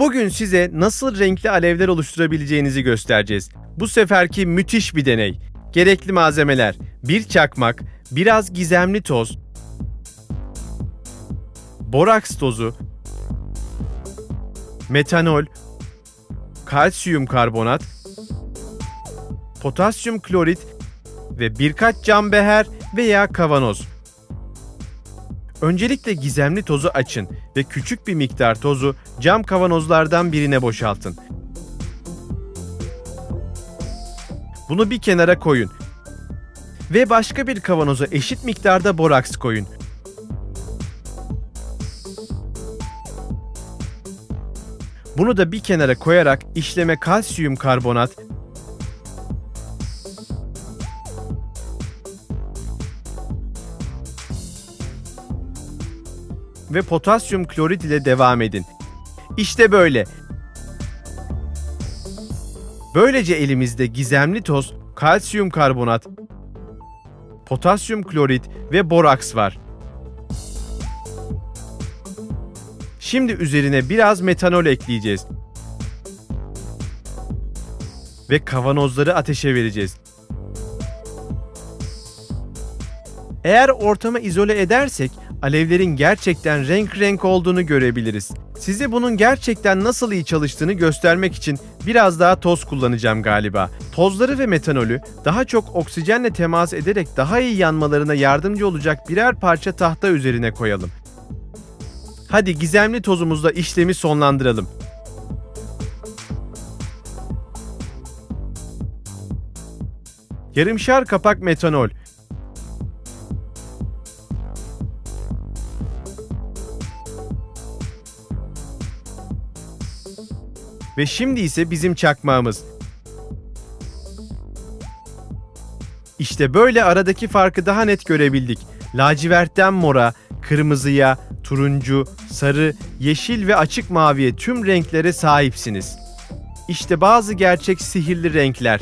Bugün size nasıl renkli alevler oluşturabileceğinizi göstereceğiz. Bu seferki müthiş bir deney. Gerekli malzemeler: bir çakmak, biraz gizemli toz, boraks tozu, metanol, kalsiyum karbonat, potasyum klorit ve birkaç cam beher veya kavanoz. Öncelikle gizemli tozu açın ve küçük bir miktar tozu cam kavanozlardan birine boşaltın. Bunu bir kenara koyun. Ve başka bir kavanoza eşit miktarda boraks koyun. Bunu da bir kenara koyarak işleme kalsiyum karbonat ve potasyum klorit ile devam edin. İşte böyle. Böylece elimizde gizemli toz, kalsiyum karbonat, potasyum klorit ve boraks var. Şimdi üzerine biraz metanol ekleyeceğiz. Ve kavanozları ateşe vereceğiz. Eğer ortamı izole edersek alevlerin gerçekten renk renk olduğunu görebiliriz. Size bunun gerçekten nasıl iyi çalıştığını göstermek için biraz daha toz kullanacağım galiba. Tozları ve metanolü daha çok oksijenle temas ederek daha iyi yanmalarına yardımcı olacak birer parça tahta üzerine koyalım. Hadi gizemli tozumuzla işlemi sonlandıralım. Yarımşar kapak metanol, Ve şimdi ise bizim çakmağımız. İşte böyle aradaki farkı daha net görebildik. Lacivertten mora, kırmızıya, turuncu, sarı, yeşil ve açık maviye tüm renklere sahipsiniz. İşte bazı gerçek sihirli renkler.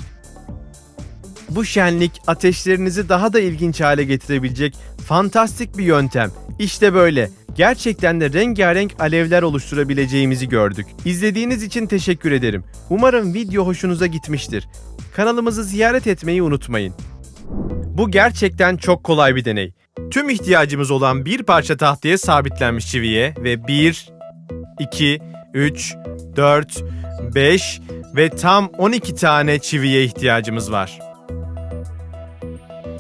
Bu şenlik ateşlerinizi daha da ilginç hale getirebilecek fantastik bir yöntem. İşte böyle. Gerçekten de rengarenk alevler oluşturabileceğimizi gördük. İzlediğiniz için teşekkür ederim. Umarım video hoşunuza gitmiştir. Kanalımızı ziyaret etmeyi unutmayın. Bu gerçekten çok kolay bir deney. Tüm ihtiyacımız olan bir parça tahtaya sabitlenmiş çiviye ve 1, 2, 3, 4, 5 ve tam 12 tane çiviye ihtiyacımız var.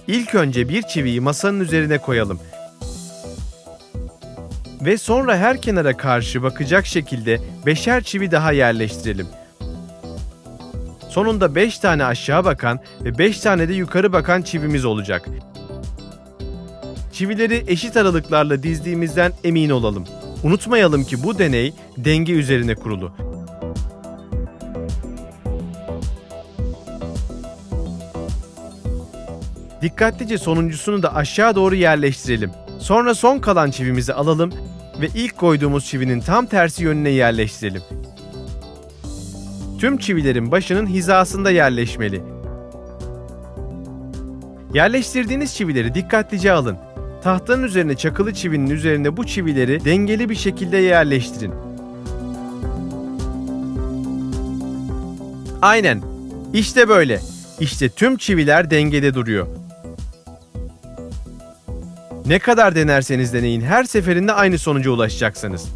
İlk önce bir çiviyi masanın üzerine koyalım ve sonra her kenara karşı bakacak şekilde beşer çivi daha yerleştirelim. Sonunda 5 tane aşağı bakan ve 5 tane de yukarı bakan çivimiz olacak. Çivileri eşit aralıklarla dizdiğimizden emin olalım. Unutmayalım ki bu deney denge üzerine kurulu. Dikkatlice sonuncusunu da aşağı doğru yerleştirelim. Sonra son kalan çivimizi alalım ve ilk koyduğumuz çivinin tam tersi yönüne yerleştirelim. Tüm çivilerin başının hizasında yerleşmeli. Yerleştirdiğiniz çivileri dikkatlice alın. Tahtanın üzerine çakılı çivinin üzerine bu çivileri dengeli bir şekilde yerleştirin. Aynen. İşte böyle. İşte tüm çiviler dengede duruyor. Ne kadar denerseniz deneyin her seferinde aynı sonuca ulaşacaksınız.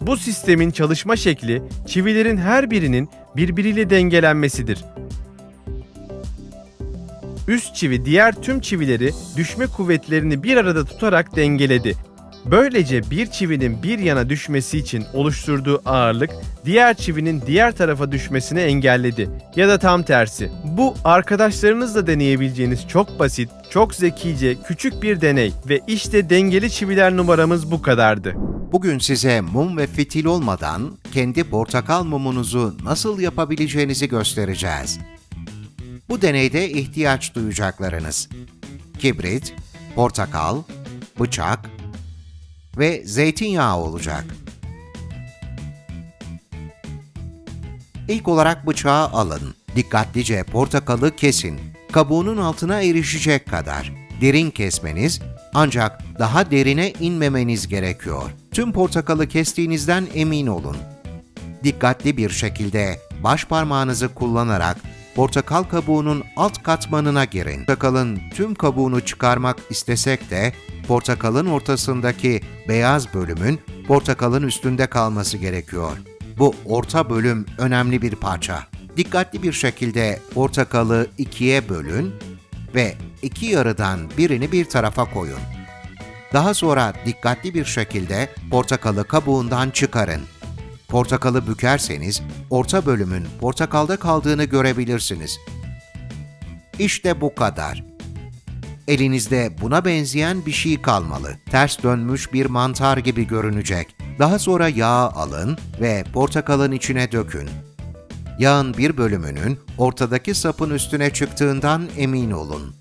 Bu sistemin çalışma şekli çivilerin her birinin birbiriyle dengelenmesidir. Üst çivi diğer tüm çivileri düşme kuvvetlerini bir arada tutarak dengeledi. Böylece bir çivinin bir yana düşmesi için oluşturduğu ağırlık diğer çivinin diğer tarafa düşmesini engelledi ya da tam tersi. Bu arkadaşlarınızla deneyebileceğiniz çok basit, çok zekice, küçük bir deney ve işte dengeli çiviler numaramız bu kadardı. Bugün size mum ve fitil olmadan kendi portakal mumunuzu nasıl yapabileceğinizi göstereceğiz. Bu deneyde ihtiyaç duyacaklarınız kibrit, portakal, bıçak ve zeytinyağı olacak. İlk olarak bıçağı alın. Dikkatlice portakalı kesin. Kabuğunun altına erişecek kadar. Derin kesmeniz ancak daha derine inmemeniz gerekiyor. Tüm portakalı kestiğinizden emin olun. Dikkatli bir şekilde baş parmağınızı kullanarak portakal kabuğunun alt katmanına girin. Portakalın tüm kabuğunu çıkarmak istesek de portakalın ortasındaki beyaz bölümün portakalın üstünde kalması gerekiyor. Bu orta bölüm önemli bir parça. Dikkatli bir şekilde portakalı ikiye bölün ve iki yarıdan birini bir tarafa koyun. Daha sonra dikkatli bir şekilde portakalı kabuğundan çıkarın. Portakalı bükerseniz orta bölümün portakalda kaldığını görebilirsiniz. İşte bu kadar. Elinizde buna benzeyen bir şey kalmalı. Ters dönmüş bir mantar gibi görünecek. Daha sonra yağı alın ve portakalın içine dökün. Yağın bir bölümünün ortadaki sapın üstüne çıktığından emin olun.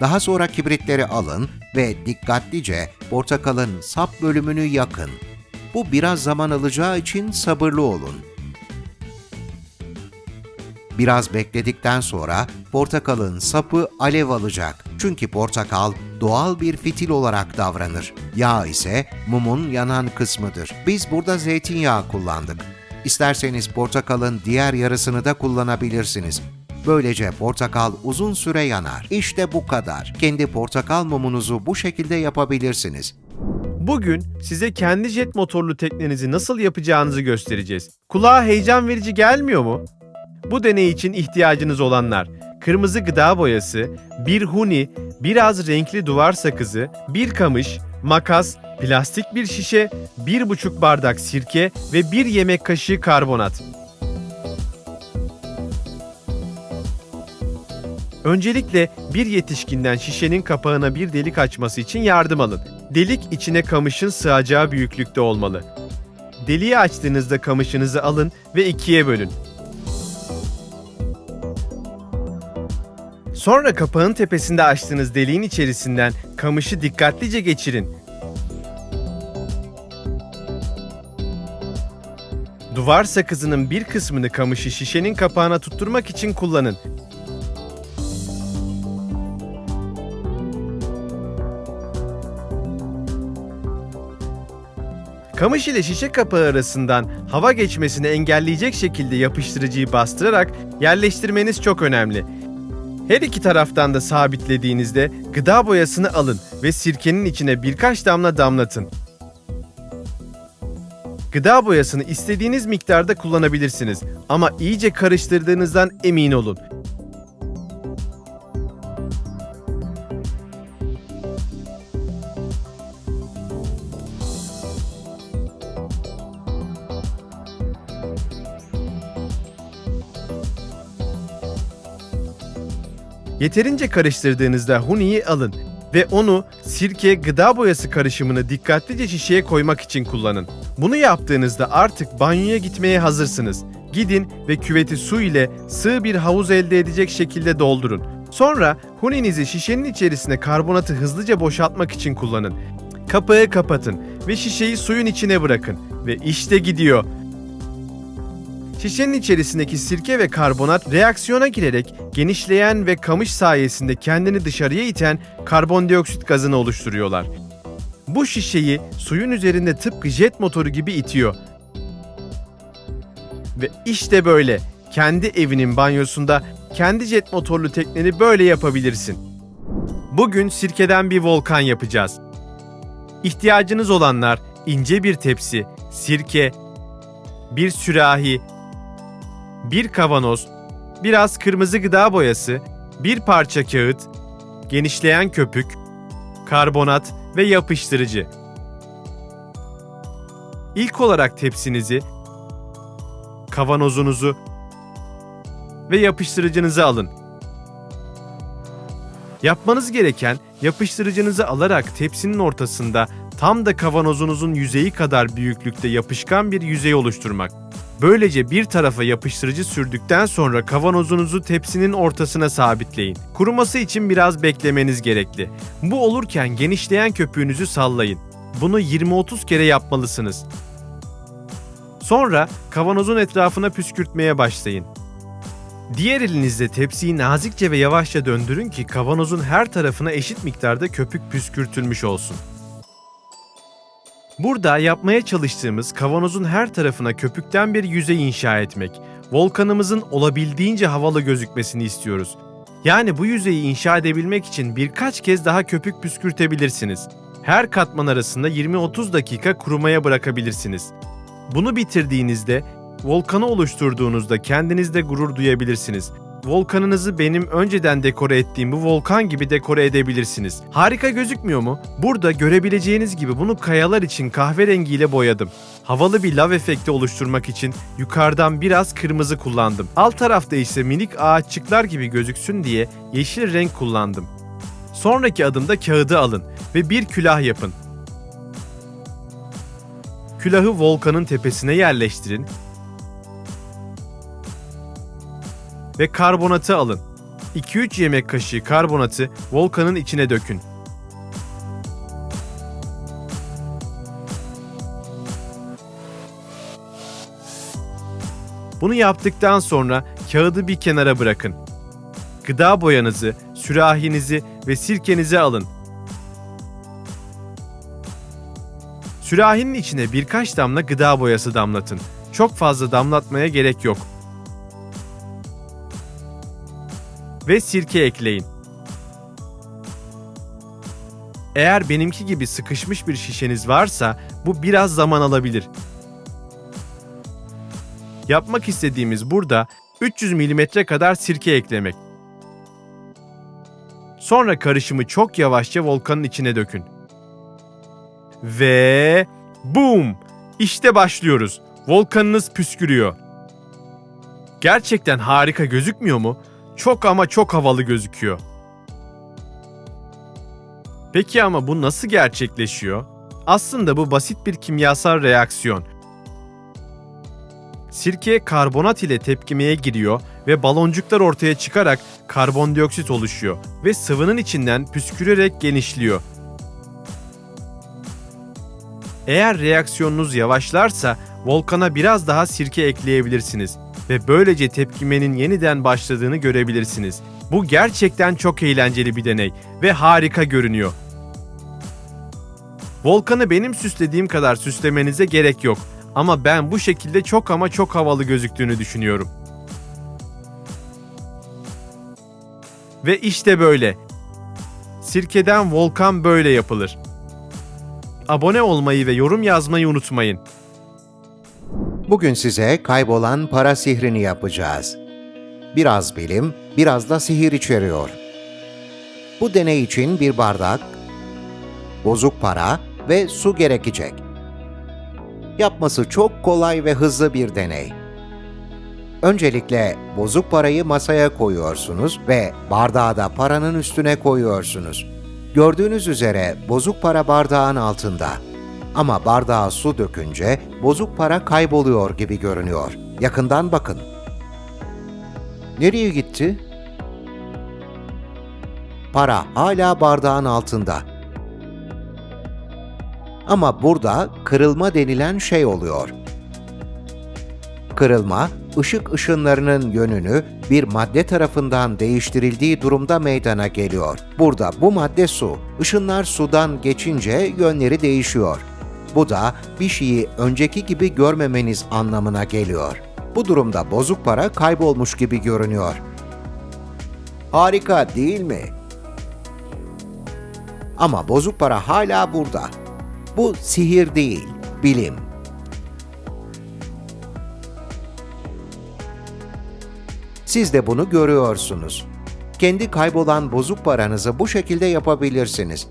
Daha sonra kibritleri alın ve dikkatlice portakalın sap bölümünü yakın. Bu biraz zaman alacağı için sabırlı olun. Biraz bekledikten sonra portakalın sapı alev alacak. Çünkü portakal doğal bir fitil olarak davranır. Yağ ise mumun yanan kısmıdır. Biz burada zeytinyağı kullandık. İsterseniz portakalın diğer yarısını da kullanabilirsiniz. Böylece portakal uzun süre yanar. İşte bu kadar. Kendi portakal mumunuzu bu şekilde yapabilirsiniz. Bugün size kendi jet motorlu teknenizi nasıl yapacağınızı göstereceğiz. Kulağa heyecan verici gelmiyor mu? Bu deney için ihtiyacınız olanlar kırmızı gıda boyası, bir huni, biraz renkli duvar sakızı, bir kamış, makas, plastik bir şişe, bir buçuk bardak sirke ve bir yemek kaşığı karbonat. Öncelikle bir yetişkinden şişenin kapağına bir delik açması için yardım alın. Delik içine kamışın sığacağı büyüklükte olmalı. Deliği açtığınızda kamışınızı alın ve ikiye bölün. Sonra kapağın tepesinde açtığınız deliğin içerisinden kamışı dikkatlice geçirin. Duvar sakızının bir kısmını kamışı şişenin kapağına tutturmak için kullanın. Kamış ile şişe kapağı arasından hava geçmesini engelleyecek şekilde yapıştırıcıyı bastırarak yerleştirmeniz çok önemli. Her iki taraftan da sabitlediğinizde gıda boyasını alın ve sirkenin içine birkaç damla damlatın. Gıda boyasını istediğiniz miktarda kullanabilirsiniz ama iyice karıştırdığınızdan emin olun. Yeterince karıştırdığınızda huniyi alın ve onu sirke gıda boyası karışımını dikkatlice şişeye koymak için kullanın. Bunu yaptığınızda artık banyoya gitmeye hazırsınız. Gidin ve küveti su ile sığ bir havuz elde edecek şekilde doldurun. Sonra huninizi şişenin içerisine karbonatı hızlıca boşaltmak için kullanın. Kapağı kapatın ve şişeyi suyun içine bırakın ve işte gidiyor. Şişenin içerisindeki sirke ve karbonat reaksiyona girerek genişleyen ve kamış sayesinde kendini dışarıya iten karbondioksit gazını oluşturuyorlar. Bu şişeyi suyun üzerinde tıpkı jet motoru gibi itiyor. Ve işte böyle kendi evinin banyosunda kendi jet motorlu tekneni böyle yapabilirsin. Bugün sirkeden bir volkan yapacağız. İhtiyacınız olanlar ince bir tepsi, sirke, bir sürahi, bir kavanoz, biraz kırmızı gıda boyası, bir parça kağıt, genişleyen köpük, karbonat ve yapıştırıcı. İlk olarak tepsinizi, kavanozunuzu ve yapıştırıcınızı alın. Yapmanız gereken yapıştırıcınızı alarak tepsinin ortasında tam da kavanozunuzun yüzeyi kadar büyüklükte yapışkan bir yüzey oluşturmak. Böylece bir tarafa yapıştırıcı sürdükten sonra kavanozunuzu tepsinin ortasına sabitleyin. Kuruması için biraz beklemeniz gerekli. Bu olurken genişleyen köpüğünüzü sallayın. Bunu 20-30 kere yapmalısınız. Sonra kavanozun etrafına püskürtmeye başlayın. Diğer elinizle tepsiyi nazikçe ve yavaşça döndürün ki kavanozun her tarafına eşit miktarda köpük püskürtülmüş olsun. Burada yapmaya çalıştığımız kavanozun her tarafına köpükten bir yüzey inşa etmek. Volkanımızın olabildiğince havalı gözükmesini istiyoruz. Yani bu yüzeyi inşa edebilmek için birkaç kez daha köpük püskürtebilirsiniz. Her katman arasında 20-30 dakika kurumaya bırakabilirsiniz. Bunu bitirdiğinizde, volkanı oluşturduğunuzda kendinizde gurur duyabilirsiniz. Volkanınızı benim önceden dekore ettiğim bu volkan gibi dekore edebilirsiniz. Harika gözükmüyor mu? Burada görebileceğiniz gibi bunu kayalar için kahverengiyle boyadım. Havalı bir lav efekti oluşturmak için yukarıdan biraz kırmızı kullandım. Alt tarafta ise minik ağaççıklar gibi gözüksün diye yeşil renk kullandım. Sonraki adımda kağıdı alın ve bir külah yapın. Külahı volkanın tepesine yerleştirin ve karbonatı alın. 2-3 yemek kaşığı karbonatı volkanın içine dökün. Bunu yaptıktan sonra kağıdı bir kenara bırakın. Gıda boyanızı, sürahinizi ve sirkenizi alın. Sürahinin içine birkaç damla gıda boyası damlatın. Çok fazla damlatmaya gerek yok. Ve sirke ekleyin. Eğer benimki gibi sıkışmış bir şişeniz varsa bu biraz zaman alabilir. Yapmak istediğimiz burada 300 mm kadar sirke eklemek. Sonra karışımı çok yavaşça volkanın içine dökün. Ve boom! İşte başlıyoruz. Volkanınız püskürüyor. Gerçekten harika gözükmüyor mu? Çok ama çok havalı gözüküyor. Peki ama bu nasıl gerçekleşiyor? Aslında bu basit bir kimyasal reaksiyon. Sirke karbonat ile tepkimeye giriyor ve baloncuklar ortaya çıkarak karbondioksit oluşuyor ve sıvının içinden püskürerek genişliyor. Eğer reaksiyonunuz yavaşlarsa volkana biraz daha sirke ekleyebilirsiniz ve böylece tepkimenin yeniden başladığını görebilirsiniz. Bu gerçekten çok eğlenceli bir deney ve harika görünüyor. Volkanı benim süslediğim kadar süslemenize gerek yok ama ben bu şekilde çok ama çok havalı gözüktüğünü düşünüyorum. Ve işte böyle. Sirkeden volkan böyle yapılır. Abone olmayı ve yorum yazmayı unutmayın. Bugün size kaybolan para sihrini yapacağız. Biraz bilim, biraz da sihir içeriyor. Bu deney için bir bardak, bozuk para ve su gerekecek. Yapması çok kolay ve hızlı bir deney. Öncelikle bozuk parayı masaya koyuyorsunuz ve bardağı da paranın üstüne koyuyorsunuz. Gördüğünüz üzere bozuk para bardağın altında. Ama bardağa su dökünce bozuk para kayboluyor gibi görünüyor. Yakından bakın. Nereye gitti? Para hala bardağın altında. Ama burada kırılma denilen şey oluyor. Kırılma, ışık ışınlarının yönünü bir madde tarafından değiştirildiği durumda meydana geliyor. Burada bu madde su. Işınlar sudan geçince yönleri değişiyor. Bu da bir şeyi önceki gibi görmemeniz anlamına geliyor. Bu durumda bozuk para kaybolmuş gibi görünüyor. Harika değil mi? Ama bozuk para hala burada. Bu sihir değil, bilim. Siz de bunu görüyorsunuz. Kendi kaybolan bozuk paranızı bu şekilde yapabilirsiniz.